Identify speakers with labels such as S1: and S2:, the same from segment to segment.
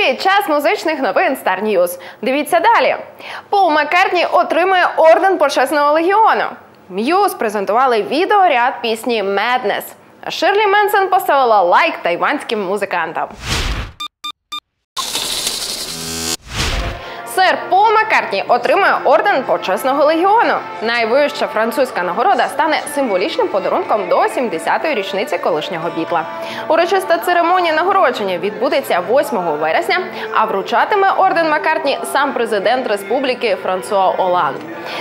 S1: Привіт, час музичних новин Star News. Дивіться далі. Пол Маккартні отримує орден почесного легіону. М'юз презентували відеоряд пісні Madness. Ширлі Менсен поставила лайк тайванським музикантам. Сер Пол Маккартні отримує орден почесного легіону. Найвища французька нагорода стане символічним подарунком до 70-ї річниці колишнього бітла. Урочиста церемонія нагородження відбудеться 8 вересня, а вручатиме орден Маккартні сам президент республіки Франсуа Оланд.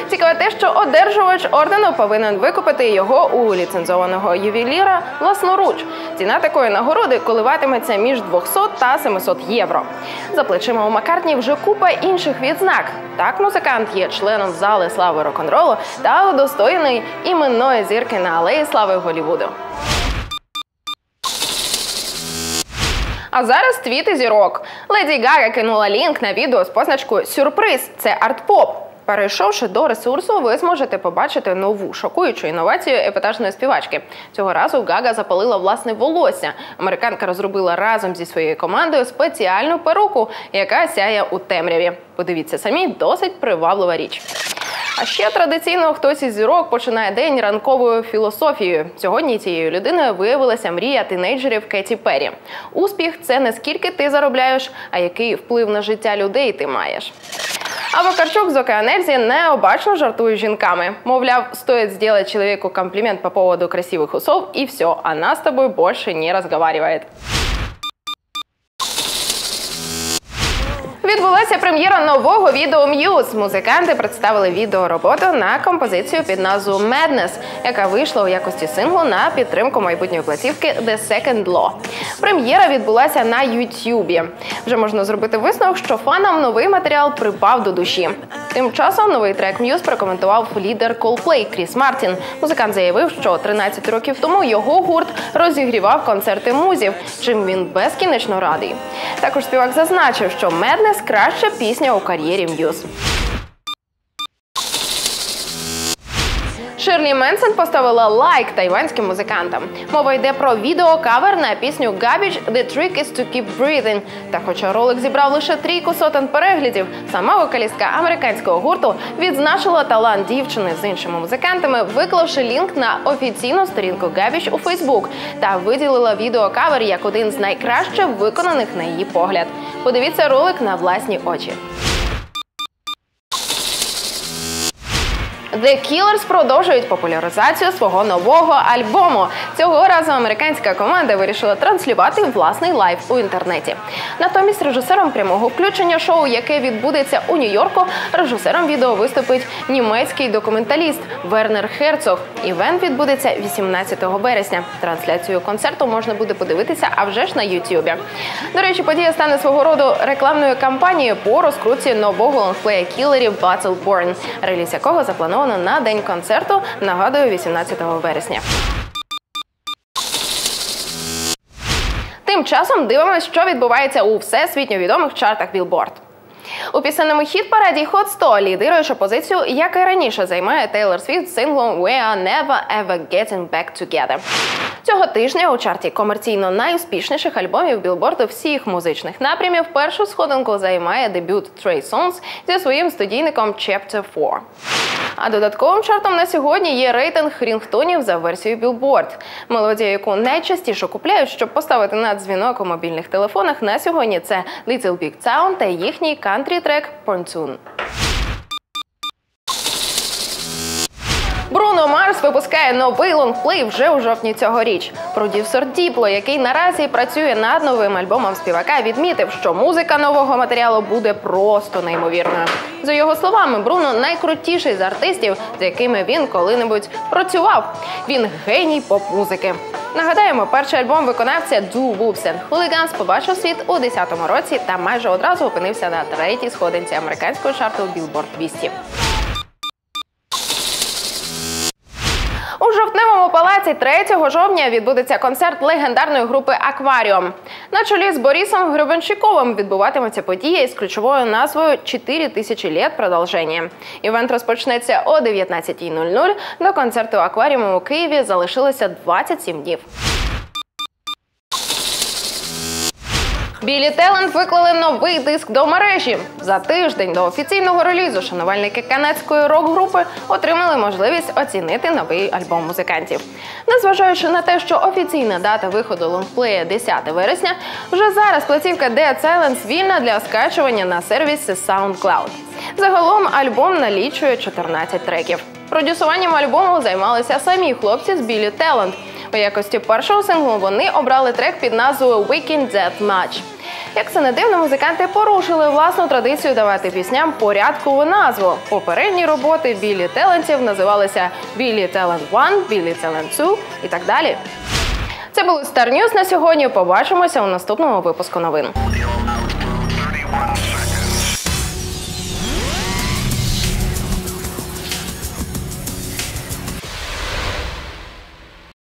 S1: Цікаве те, що одержувач ордену повинен викупити його у ліцензованого ювеліра власноруч. Ціна такої нагороди коливатиметься між 200 та 700 євро. За плечима у Маккартні вже купа інших відзнак. Так, музикант є членом зали слави рок-н-ролу та удостоєний іменної зірки на алеї слави Голівуду. А зараз твіти зірок. Леді Гага кинула лінк на відео з позначкою Сюрприз. Це арт-поп. Перейшовши до ресурсу, ви зможете побачити нову шокуючу інновацію епатажної співачки. Цього разу Гага запалила власне волосся. Американка розробила разом зі своєю командою спеціальну перуку, яка сяє у темряві. Подивіться самі, досить приваблива річ. А ще традиційно хтось із зірок починає день ранковою філософією. Сьогодні цією людиною виявилася мрія тинейджерів Кеті Перрі. Успіх це не скільки ти заробляєш, а який вплив на життя людей ти маєш. А Вакарчук з Океанельзі необачно жартує з жінками. Мовляв, стоит сделать человеку комплимент по поводу красивых усов, и все, она с тобой больше не разговаривает. Відбулася прем'єра нового відео Muse. Музиканти представили відеороботу на композицію під назвою Madness, яка вийшла у якості синглу на підтримку майбутньої платівки The Second Law. Прем'єра відбулася на Ютюбі. Вже можна зробити висновок, що фанам новий матеріал припав до душі. Тим часом новий трек Muse прокоментував лідер Coldplay Кріс Мартін. Музикант заявив, що 13 років тому його гурт розігрівав концерти музів, чим він безкінечно радий. Також співак зазначив, що Madness – краща пісня у кар'єрі Muse. Ширлі Менсен поставила лайк тайванським музикантам. Мова йде про відеокавер на пісню Garbage The Trick is to Keep Breathing. Та хоча ролик зібрав лише трійку сотень переглядів, сама вокалістка американського гурту відзначила талант дівчини з іншими музикантами, виклавши лінк на офіційну сторінку Garbage у Фейсбук та виділила відеокавер як один з найкраще виконаних на її погляд. Подивіться ролик на власні очі. The Killers продовжують популяризацію свого нового альбому. Цього разу американська команда вирішила транслювати власний лайв у інтернеті. Натомість режисером прямого включення шоу, яке відбудеться у Нью-Йорку, режисером відео виступить німецький документаліст Вернер Херцог. Івент відбудеться 18 вересня. Трансляцію концерту можна буде подивитися, а вже ж на Ютубі. До речі, подія стане свого роду рекламною кампанією по розкрутці нового лонгплея кілерів Battleborn, реліз якого заплановано на день концерту. Нагадую, 18 вересня. Тим часом дивимося, що відбувається у всесвітньо відомих чартах Billboard. У пісенному хіт-параді Hot 100 лідируючу позицію, як і раніше займає Тейлор Свіфт з синглом We Are Never Ever Getting Back Together. Цього тижня у чарті комерційно найуспішніших альбомів білборду всіх музичних напрямів першу сходинку займає дебют Trey Songz зі своїм студійником Chapter 4. А додатковим чартом на сьогодні є рейтинг рінгтонів за версією Billboard. Мелодія, яку найчастіше купляють, щоб поставити на дзвінок у мобільних телефонах на сьогодні. Це Little Big Town та їхній кантрі-трек Pontoon. Бруно Марс випускає новий лонгплей вже у жовтні цьогоріч. Продюсер Діпло, який наразі працює над новим альбомом співака, відмітив, що музика нового матеріалу буде просто неймовірною. За його словами, Бруно найкрутіший з артистів, з якими він коли-небудь працював. Він геній поп-музики. Нагадаємо, перший альбом виконавця Do Whoops and побачив світ у 10-му році та майже одразу опинився на третій сходинці американського чарту Billboard 200. Палаці 3 жовтня відбудеться концерт легендарної групи Акваріум. На чолі з Борисом Гребенщиковим відбуватиметься подія із ключовою назвою «4 тисячі літ продовження. Івент розпочнеться о 19.00. До концерту Акваріуму у Києві залишилося 27 днів. Білі Телент виклали новий диск до мережі. За тиждень до офіційного релізу шанувальники канадської рок-групи отримали можливість оцінити новий альбом музикантів. Незважаючи на те, що офіційна дата виходу лонгплея 10 вересня, вже зараз платівка Dead Silence вільна для скачування на сервісі SoundCloud. Загалом альбом налічує 14 треків. Продюсуванням альбому займалися самі хлопці з Білі Talent. У якості першого синглу вони обрали трек під назвою Weekend That Much. Як це не дивно, музиканти порушили власну традицію давати пісням порядкову назву. Попередні роботи Білі Телентів називалися Білі Талент 1, Білі Талент 2 і так далі. Це були Star News на сьогодні. Побачимося у наступному випуску новин.